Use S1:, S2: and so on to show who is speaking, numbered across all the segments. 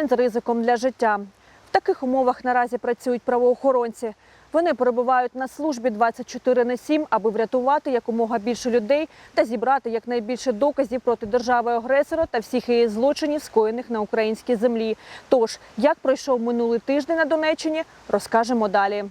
S1: День з ризиком для життя. В таких умовах наразі працюють правоохоронці. Вони перебувають на службі 24 на 7, аби врятувати якомога більше людей та зібрати якнайбільше доказів проти держави-агресора та всіх її злочинів, скоєних на українській землі. Тож, як пройшов минулий тиждень на Донеччині, розкажемо далі.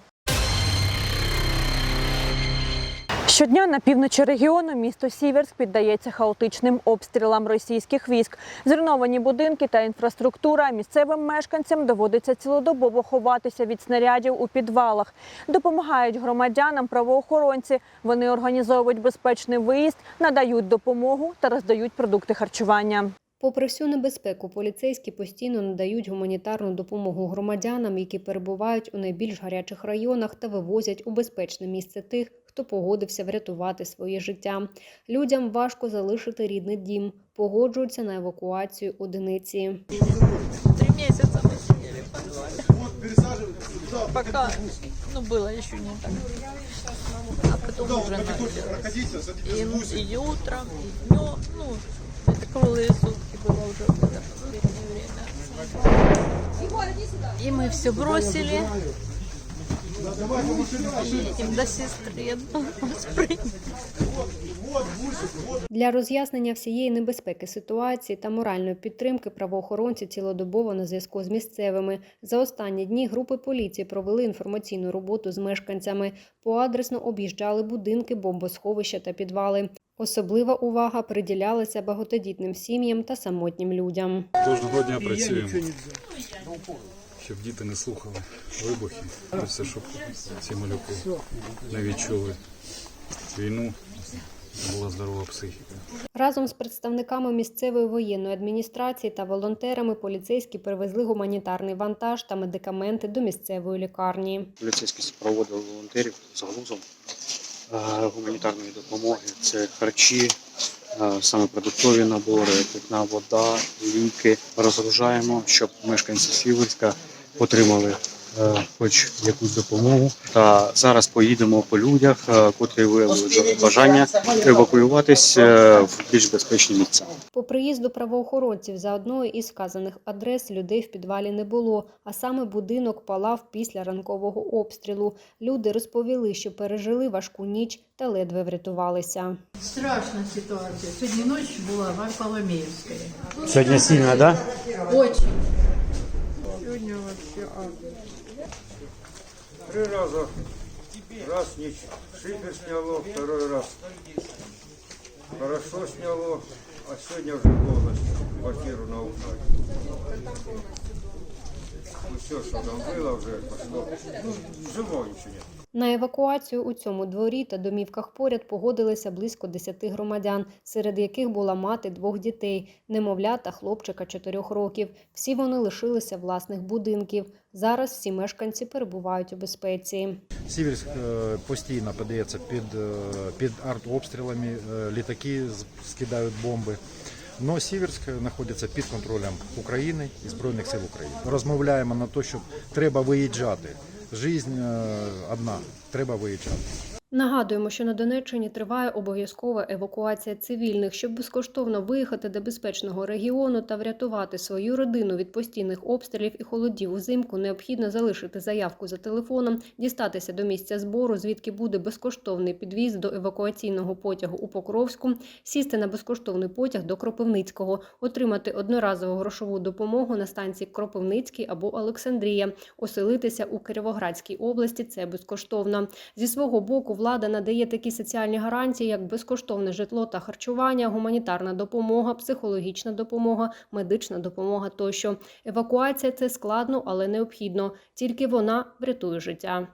S1: Щодня на півночі регіону місто Сіверськ піддається хаотичним обстрілам російських військ. Зруйновані будинки та інфраструктура. Місцевим мешканцям доводиться цілодобово ховатися від снарядів у підвалах. Допомагають громадянам правоохоронці. Вони організовують безпечний виїзд, надають допомогу та роздають продукти харчування.
S2: Попри всю небезпеку, поліцейські постійно надають гуманітарну допомогу громадянам, які перебувають у найбільш гарячих районах та вивозять у безпечне місце тих, хто погодився врятувати своє життя. Людям важко залишити рідний дім, погоджуються на евакуацію одиниці.
S3: Три месяца мы сидели в подвале. Пока, ну, было еще не так. А потом уже началось. И, и утром, и днем, ну, это круглые сутки было уже в это последнее время. И мы все бросили. До.
S2: Для роз'яснення всієї небезпеки ситуації та моральної підтримки правоохоронці цілодобово на зв'язку з місцевими. За останні дні групи поліції провели інформаційну роботу з мешканцями. Поадресно об'їжджали будинки, бомбосховища та підвали. Особлива увага приділялася багатодітним сім'ям та самотнім людям.
S4: Кожного дня працюємо, щоб діти не слухали вибухи. І все, щоб ці малюки не відчули війну, була здорова психіка.
S2: Разом з представниками місцевої воєнної адміністрації та волонтерами поліцейські привезли гуманітарний вантаж та медикаменти до місцевої лікарні.
S5: Поліцейські супроводили волонтерів з грузом е, гуманітарної допомоги. Це харчі, е, саме продуктові набори, питна вода, ліки. Розгружаємо, щоб мешканці Сіверська отримали е, хоч якусь допомогу. Та зараз поїдемо по людях, е, котрі виявили бажання евакуюватись е, в більш безпечні місця.
S2: По приїзду правоохоронців за одною із вказаних адрес людей в підвалі не було, а саме будинок палав після ранкового обстрілу. Люди розповіли, що пережили важку ніч та ледве врятувалися.
S6: Страшная ситуация. Сегодня ночь была в Арпаломеевская.
S7: Сегодня сильно, да?
S6: Очень.
S8: Три раза. Раз не шифер сняло, второй раз хорошо сняло, а сегодня уже полностью квартиру на ухо. Ну все, что там было, уже пошло. Ну, живого ничего нет.
S2: На евакуацію у цьому дворі та домівках поряд погодилися близько 10 громадян, серед яких була мати двох дітей, немовля та хлопчика 4 років. Всі вони лишилися власних будинків. Зараз всі мешканці перебувають у безпеці.
S7: Сіверськ е, постійно подається під, е, під артобстрілами, е, літаки скидають бомби. Но Сіверськ знаходиться під контролем України і Збройних сил України. Розмовляємо на те, що треба виїжджати. Жизнь е, одна, треба виїжджати.
S2: Нагадуємо, що на Донеччині триває обов'язкова евакуація цивільних, щоб безкоштовно виїхати до безпечного регіону та врятувати свою родину від постійних обстрілів і холодів узимку. Необхідно залишити заявку за телефоном, дістатися до місця збору, звідки буде безкоштовний підвіз до евакуаційного потягу у Покровську, сісти на безкоштовний потяг до Кропивницького, отримати одноразову грошову допомогу на станції Кропивницький або Олександрія, оселитися у Кіровоградській області. Це безкоштовно. Зі свого боку, влада надає такі соціальні гарантії, як безкоштовне житло та харчування, гуманітарна допомога, психологічна допомога, медична допомога тощо. Евакуація це складно, але необхідно. Тільки вона врятує життя.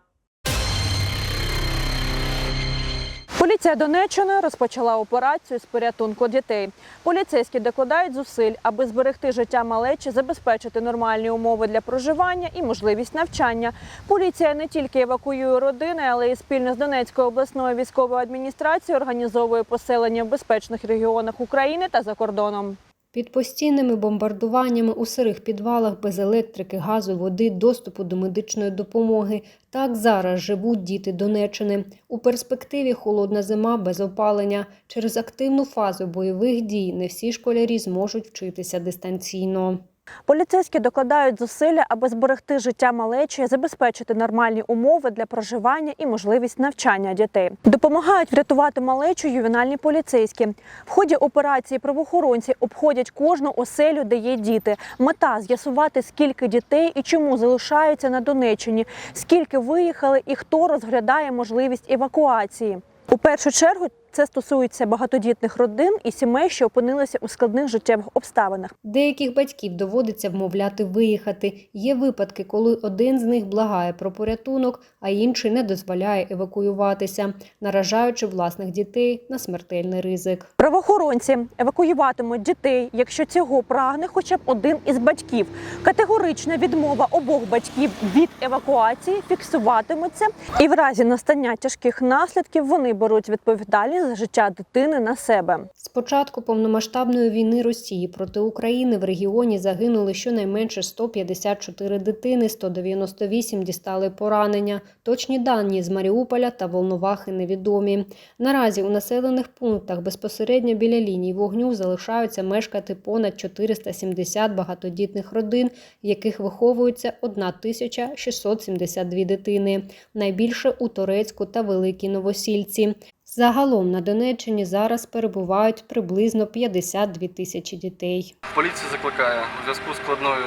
S1: Поліція Донеччини розпочала операцію з порятунку дітей. Поліцейські докладають зусиль, аби зберегти життя малечі, забезпечити нормальні умови для проживання і можливість навчання. Поліція не тільки евакуює родини, але й спільно з Донецькою обласною військовою адміністрацією організовує поселення в безпечних регіонах України та за кордоном.
S2: Під постійними бомбардуваннями у сирих підвалах без електрики, газу, води, доступу до медичної допомоги. Так зараз живуть діти Донеччини. У перспективі холодна зима без опалення. Через активну фазу бойових дій не всі школярі зможуть вчитися дистанційно.
S1: Поліцейські докладають зусилля, аби зберегти життя малечі, забезпечити нормальні умови для проживання і можливість навчання дітей. Допомагають врятувати малечу ювенальні поліцейські. В ході операції правоохоронці обходять кожну оселю, де є діти. Мета з'ясувати, скільки дітей і чому залишаються на Донеччині, скільки виїхали і хто розглядає можливість евакуації. У першу чергу це стосується багатодітних родин і сімей, що опинилися у складних життєвих обставинах.
S2: Деяких батьків доводиться вмовляти виїхати. Є випадки, коли один з них благає про порятунок, а інший не дозволяє евакуюватися, наражаючи власних дітей на смертельний ризик.
S1: Правоохоронці евакуюватимуть дітей, якщо цього прагне хоча б один із батьків. Категорична відмова обох батьків від евакуації фіксуватиметься, і в разі настання тяжких наслідків вони беруть відповідальність життя дитини на себе.
S2: З початку повномасштабної війни Росії проти України в регіоні загинули щонайменше 154 дитини, 198 дістали поранення. Точні дані з Маріуполя та Волновахи невідомі. Наразі у населених пунктах безпосередньо біля ліній вогню залишаються мешкати понад 470 багатодітних родин, в яких виховується 1672 дитини. Найбільше у Торецьку та Великій Новосільці. Загалом на Донеччині зараз перебувають приблизно 52 тисячі дітей.
S9: Поліція закликає у зв'язку з складною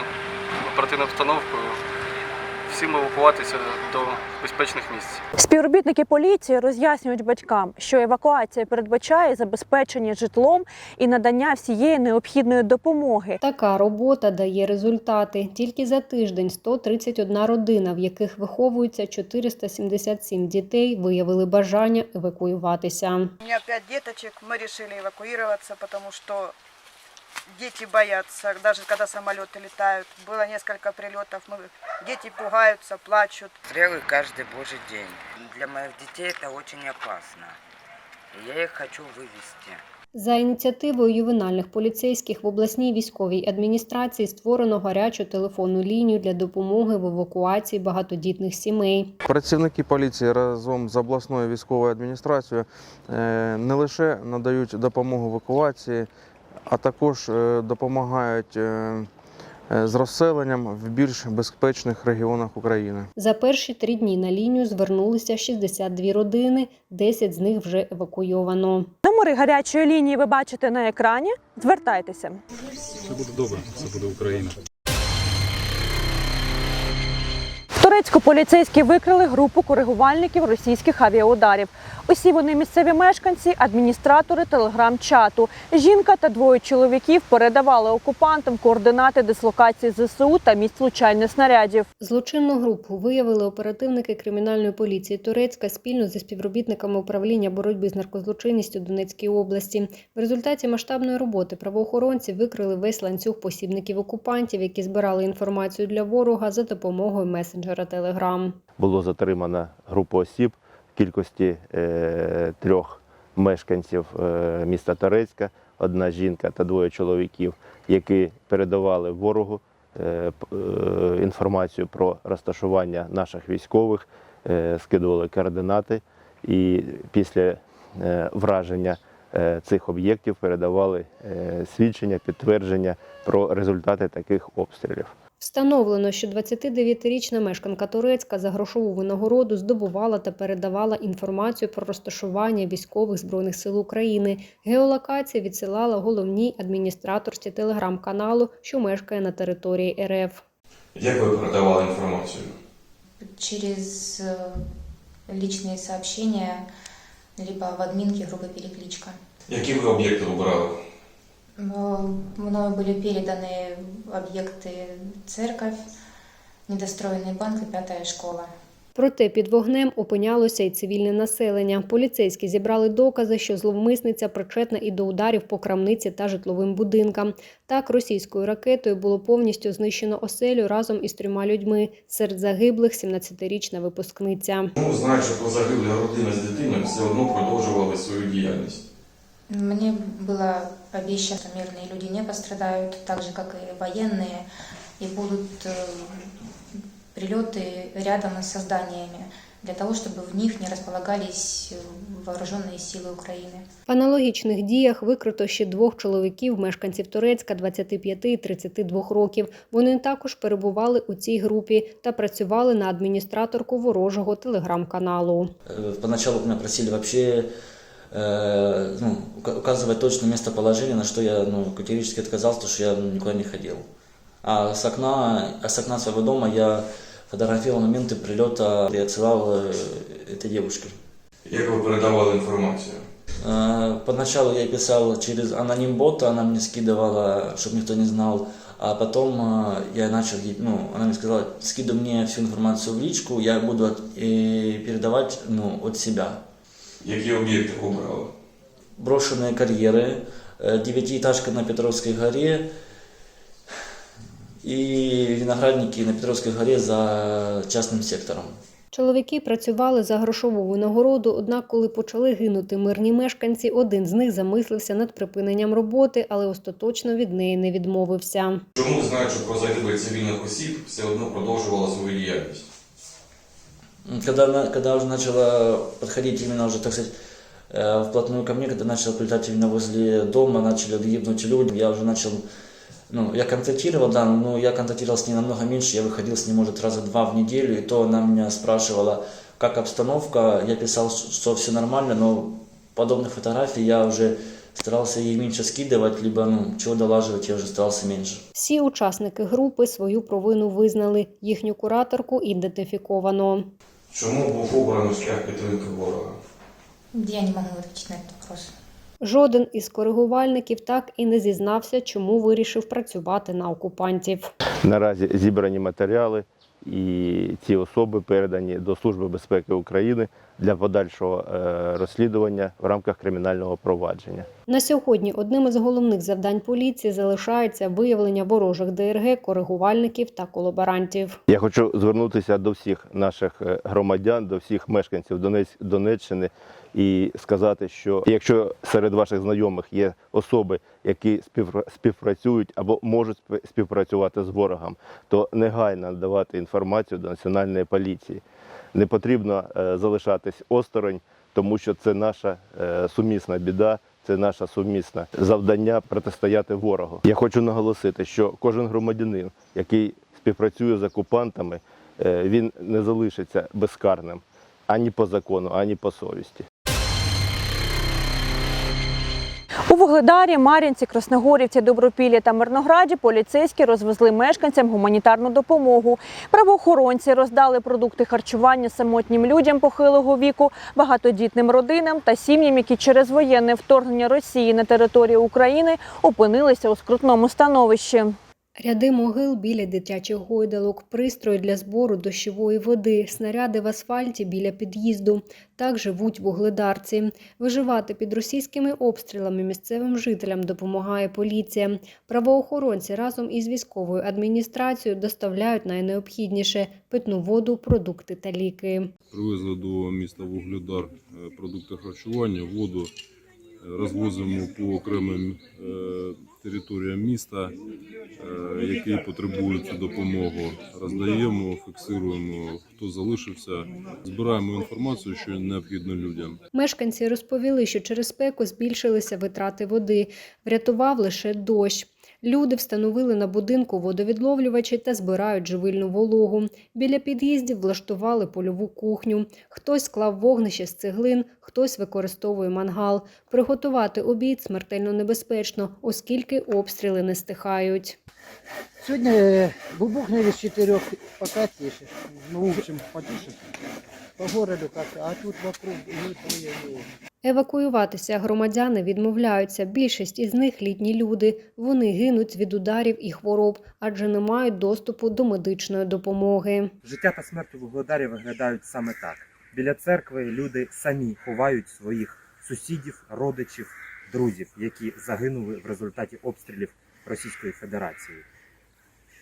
S9: оперативною обстановкою всім евакуватися до безпечних місць.
S1: Співробітники поліції роз'яснюють батькам, що евакуація передбачає забезпечення житлом і надання всієї необхідної допомоги.
S2: Така робота дає результати. Тільки за тиждень 131 родина, в яких виховується 477 дітей, виявили бажання евакуюватися.
S10: У меня пять деточек, мы решили эвакуироваться, потому что дети боятся, даже когда самолеты летают. Было несколько прилетов, мы, дети пугаются, плачут.
S11: Стрелы каждый божий день. Для моих детей это очень опасно. И я их хочу вывести.
S2: За ініціативою ювенальних поліцейських в обласній військовій адміністрації створено гарячу телефонну лінію для допомоги в евакуації багатодітних сімей.
S12: Працівники поліції разом з обласною військовою адміністрацією е, не лише надають допомогу в евакуації, а також е, допомагають е, е, з розселенням в більш безпечних регіонах України.
S2: За перші три дні на лінію звернулися 62 родини, 10 з них вже евакуйовано.
S1: Номери гарячої лінії ви бачите на екрані. Звертайтеся.
S4: Все буде добре, це буде Україна.
S1: В поліцейські викрили групу коригувальників російських авіаударів. Усі вони місцеві мешканці, адміністратори телеграм-чату. Жінка та двоє чоловіків передавали окупантам координати дислокації ЗСУ та місць влучання снарядів.
S2: Злочинну групу виявили оперативники кримінальної поліції Турецька спільно зі співробітниками управління боротьби з наркозлочинністю Донецької області. В результаті масштабної роботи правоохоронці викрили весь ланцюг посібників окупантів, які збирали інформацію для ворога за допомогою месенджера Telegram.
S13: було затримано групу осіб кількості е, трьох мешканців е, міста Торецька, одна жінка та двоє чоловіків, які передавали ворогу е, е, інформацію про розташування наших військових, е, скидували координати і після е, враження е, цих об'єктів передавали е, свідчення, підтвердження про результати таких обстрілів.
S2: Встановлено, що 29-річна мешканка Турецька за грошову винагороду здобувала та передавала інформацію про розташування військових збройних сил України. Геолокація відсилала головній адміністраторці телеграм-каналу, що мешкає на території РФ.
S14: Як ви передавали інформацію?
S15: через э, личные сообщения, либо в админке группы «Перекличка».
S14: Які ви об'єкти обирали?
S15: Э, Мною были переданы объекты «Церковь», недостроенный банк и пятая школа.
S2: Проте під вогнем опинялося і цивільне населення. Поліцейські зібрали докази, що зловмисниця причетна і до ударів по крамниці та житловим будинкам. Так, російською ракетою було повністю знищено оселю разом із трьома людьми. Серед загиблих 17-річна випускниця.
S14: Ну, знаючи про загиблі родини з дитиною, все одно продовжували свою діяльність.
S15: Мне было обещано, что мирные люди не пострадают, так же, как и военные, и будут э, прилеты рядом с зданиями, для того, чтобы в них не располагались э, вооруженные силы Украины.
S2: В аналогічних діях викрито ще двох чоловіків, мешканців Турецька 25 і 32 років. Вони також перебували у цій групі та працювали на адміністраторку ворожого телеграм-каналу.
S16: Э, Поначалу меня просили вообще э, ну, ука- указывать точное местоположение, на что я ну, категорически отказался, потому что я ну, никуда не ходил. А с окна, а с окна своего дома я фотографировал моменты прилета и отсылал э, этой девушке.
S14: Як ви передавали інформацію?
S16: Э, Поначалу я писал через аноним бота, она мне скидывала, чтобы никто не знал. А потом э, я начал, ну, она мне сказала, скидывай мне всю информацию в личку, я буду от- э, передавать ну, от себя.
S14: Які об'єкти обрали?
S16: брошенные карьеры, э, девятиэтажка на Петровской горе и виноградники на Петровской горе за частным сектором.
S2: Чоловіки працювали за грошову винагороду, однак, коли почали гинути мирні мешканці, один з них замислився над припиненням роботи, але остаточно від неї не відмовився.
S14: Чому, знаючи про загибель цивільних осіб, все одно продовжувала свою діяльність?
S16: М, Когда, на- когда уже начало подходить именно уже, так сказать, э, вплотную ко мне, когда начал прилетать именно возле дома, начали гибнуть люди, я уже начал, ну, я контактировал, да, но я контактировал с ней намного меньше, я выходил с ней, может, раза два в неделю, и то она меня спрашивала, как обстановка, я писал, что все нормально, но подобных фотографий я уже старался ей меньше скидывать, либо, ну, чего долаживать, я уже старался меньше.
S2: Всі учасники групи свою провину визнали. Їхню кураторку ідентифіковано.
S14: Чому був обраний шлях підтримки ворога?
S15: Я не можу ответить на цей вопрос.
S2: Жоден із коригувальників так і не зізнався, чому вирішив працювати на окупантів.
S13: Наразі зібрані матеріали, і ці особи передані до Служби безпеки України для подальшого е, розслідування в рамках кримінального провадження.
S2: На сьогодні одним із головних завдань поліції залишається виявлення ворожих ДРГ, коригувальників та колаборантів.
S13: Я хочу звернутися до всіх наших е, громадян, до всіх мешканців Донець, Донеччини і сказати, що якщо серед ваших знайомих є особи, які співпра- співпрацюють або можуть співпрацювати з ворогом, то негайно надавати інформацію до національної поліції. Не потрібно е, залишатись осторонь, тому що це наша е, сумісна біда. Це наше сумісне завдання протистояти ворогу. Я хочу наголосити, що кожен громадянин, який співпрацює з окупантами, е, він не залишиться безкарним ані по закону, ані по совісті.
S1: У Вугледарі, Мар'янці, Красногорівці, Добропіллі та Мирнограді поліцейські розвезли мешканцям гуманітарну допомогу. Правоохоронці роздали продукти харчування самотнім людям похилого віку, багатодітним родинам та сім'ям, які через воєнне вторгнення Росії на територію України опинилися у скрутному становищі.
S2: Ряди могил біля дитячих гойдалок, пристрої для збору дощової води, снаряди в асфальті біля під'їзду. Так живуть вугледарці. Виживати під російськими обстрілами місцевим жителям допомагає поліція. Правоохоронці разом із військовою адміністрацією доставляють найнеобхідніше питну воду, продукти та ліки.
S17: Привезли до міста Вугледар е, продукти харчування, воду розвозимо по окремим е, територіям міста, е, які потребують цю допомогу. Роздаємо, фіксуємо, хто залишився, збираємо інформацію, що необхідно людям.
S2: Мешканці розповіли, що через спеку збільшилися витрати води. Врятував лише дощ. Люди встановили на будинку водовідловлювачі та збирають живильну вологу. Біля під'їздів влаштували польову кухню. Хтось склав вогнище з цеглин, хтось використовує мангал. Приготувати обід смертельно небезпечно, оскільки обстріли не стихають.
S18: Сегодня бубухнули с четырех, пока тише. Ну, в общем, потише. По городу как-то, а тут вокруг ну, ой-ой-ой.
S2: Евакуюватися громадяни відмовляються. Більшість із них літні люди. Вони гинуть від ударів і хвороб, адже не мають доступу до медичної допомоги.
S19: Життя та смерть у Вугледарі виглядають саме так. Біля церкви люди самі ховають своїх сусідів, родичів, друзів, які загинули в результаті обстрілів Російської Федерації.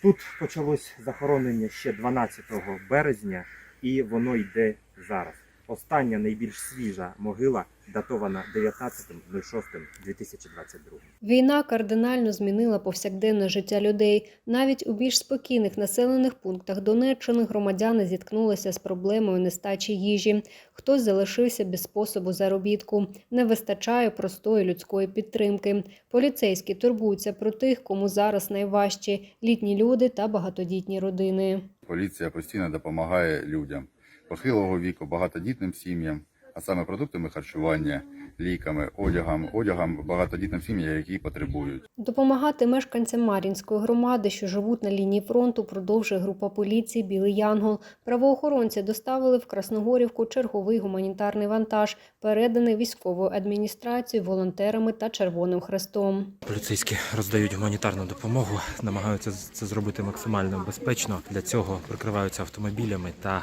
S19: Тут почалось захоронення ще 12 березня, і воно йде зараз. Остання найбільш свіжа могила датована 19.06.2022.
S2: Війна кардинально змінила повсякденне життя людей. Навіть у більш спокійних населених пунктах Донеччини громадяни зіткнулися з проблемою нестачі їжі. Хтось залишився без способу заробітку. Не вистачає простої людської підтримки. Поліцейські турбуються про тих, кому зараз найважче – літні люди та багатодітні родини.
S20: Поліція постійно допомагає людям похилого віку, багатодітним сім'ям, а саме продуктами харчування, ліками, одягом, одягом багатодітним сім'ям, які потребують.
S2: Допомагати мешканцям Мар'їнської громади, що живуть на лінії фронту, продовжує група поліції Білий Янгол. Правоохоронці доставили в Красногорівку черговий гуманітарний вантаж, переданий військовою адміністрацією, волонтерами та Червоним Хрестом.
S21: Поліцейські роздають гуманітарну допомогу, намагаються це зробити максимально безпечно. Для цього прикриваються автомобілями та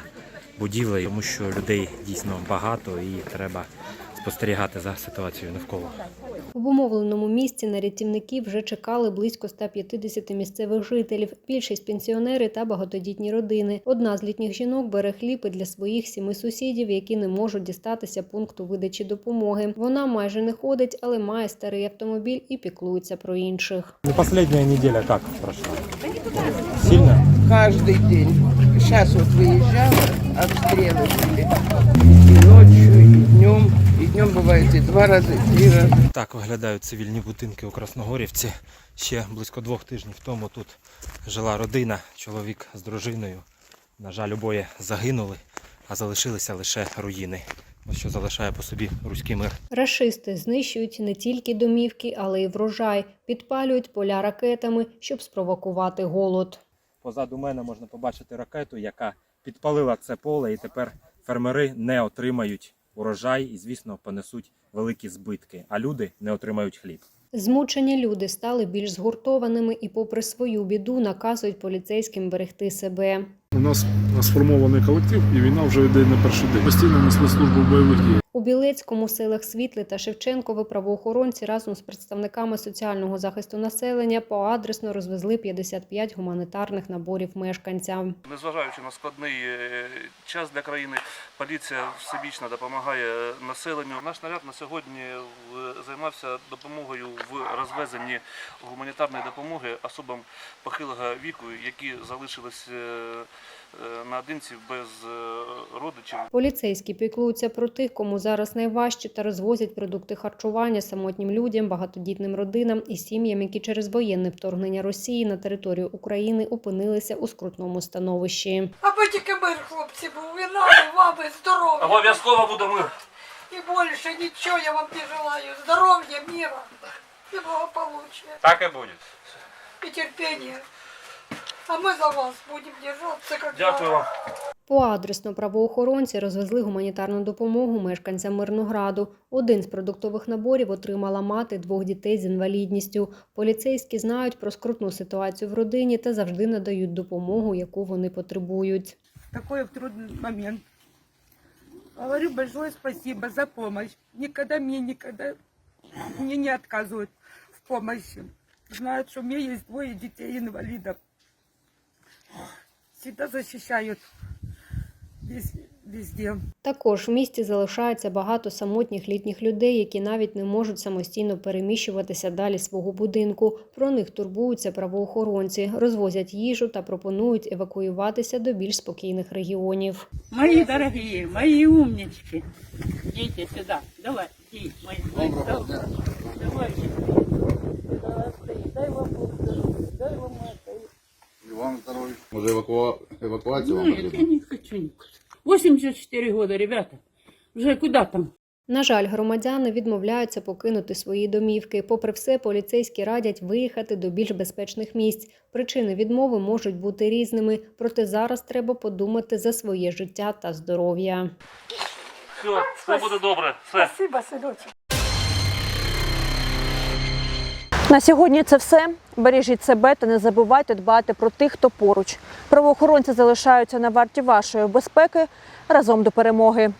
S21: будівлею, тому що людей дійсно багато і треба спостерігати за ситуацією навколо.
S2: В обумовленому місці на рятівників вже чекали близько 150 місцевих жителів. Більшість пенсіонери та багатодітні родини. Одна з літніх жінок бере хліб і для своїх сіми сусідів, які не можуть дістатися пункту видачі допомоги. Вона майже не ходить, але має старий автомобіль і піклується про інших.
S21: Последня неділя як пройшла? Сильно?
S22: Каждый день. Сейчас вот выезжала, обстрелы были. И ночью, и днем. И днем бывает и два раза, и три раза.
S21: Так виглядають цивільні будинки у Красногорівці. Ще близько двох тижнів тому тут жила родина, чоловік з дружиною. На жаль, обоє загинули, а залишилися лише руїни. Ось що залишає по собі руський мир.
S2: Рашисти знищують не тільки домівки, але й врожай, підпалюють поля ракетами, щоб спровокувати голод.
S19: Позаду мене можна побачити ракету, яка підпалила це поле, і тепер фермери не отримають урожай і, звісно, понесуть великі збитки, а люди не отримають хліб.
S2: Змучені люди стали більш згуртованими і, попри свою біду, наказують поліцейським берегти себе.
S23: У нас сформований колектив, і війна вже йде не перший день. Постійно несли службу бойових діях.
S2: У Білецькому, селах Світле та Шевченкове правоохоронці разом з представниками соціального захисту населення поадресно розвезли 55 гуманітарних наборів мешканцям.
S9: Незважаючи на складний е, час для країни, поліція всебічно допомагає населенню. Наш наряд на сьогодні в- займався допомогою в розвезенні гуманітарної допомоги особам похилого віку, які залишились е, е, наодинці без е, родичів.
S2: Поліцейські піклуються про тих, кому зараз найважче, та розвозять продукти харчування самотнім людям, багатодітним родинам і сім'ям, які через воєнне вторгнення Росії на територію України опинилися у скрутному становищі.
S24: Аби тільки мир, хлопці, був і нам, і вам, і здоров'я.
S9: Обов'язково буде мир.
S24: І більше нічого я вам не желаю. Здоров'я, мира і благополуччя.
S9: Так і буде.
S24: І терпіння. А ми за вас будемо держатися, як
S9: Дякую вам.
S2: Поадресно правоохоронці розвезли гуманітарну допомогу мешканцям Мирнограду. Один з продуктових наборів отримала мати двох дітей з інвалідністю. Поліцейські знають про скрутну ситуацію в родині та завжди надають допомогу, яку вони потребують.
S25: такой в трудный момент. Говорю большое спасибо за помощь. Никогда мне никогда мне не отказывают в помощи. Знают, что у меня есть двое детей инвалидов. Всегда защищают вез- везде.
S2: Також в місті залишається багато самотніх літніх людей, які навіть не можуть самостійно переміщуватися далі свого будинку. Про них турбуються правоохоронці, розвозять їжу та пропонують евакуюватися до більш спокійних регіонів.
S26: Мои дорогие, мои умнички. Идите сюда. Давай, иди, мои. мои, давай. Давай. Дай вам дай вам
S20: вам здоров'я. Може еваку... евакуацію вам
S26: Нет, я не хочу никуда. 84 года, ребята. Уже куда там?
S2: На жаль, громадяни відмовляються покинути свої домівки. Попри все, поліцейські радять виїхати до більш безпечних місць. Причини відмови можуть бути різними, проте зараз треба подумати за своє життя та здоров'я.
S9: Все, все буде добре. Все.
S24: Спасибо, синочок.
S1: На сьогодні це все. Бережіть себе та не забувайте дбати про тих, хто поруч. Правоохоронці залишаються на варті вашої безпеки разом до перемоги.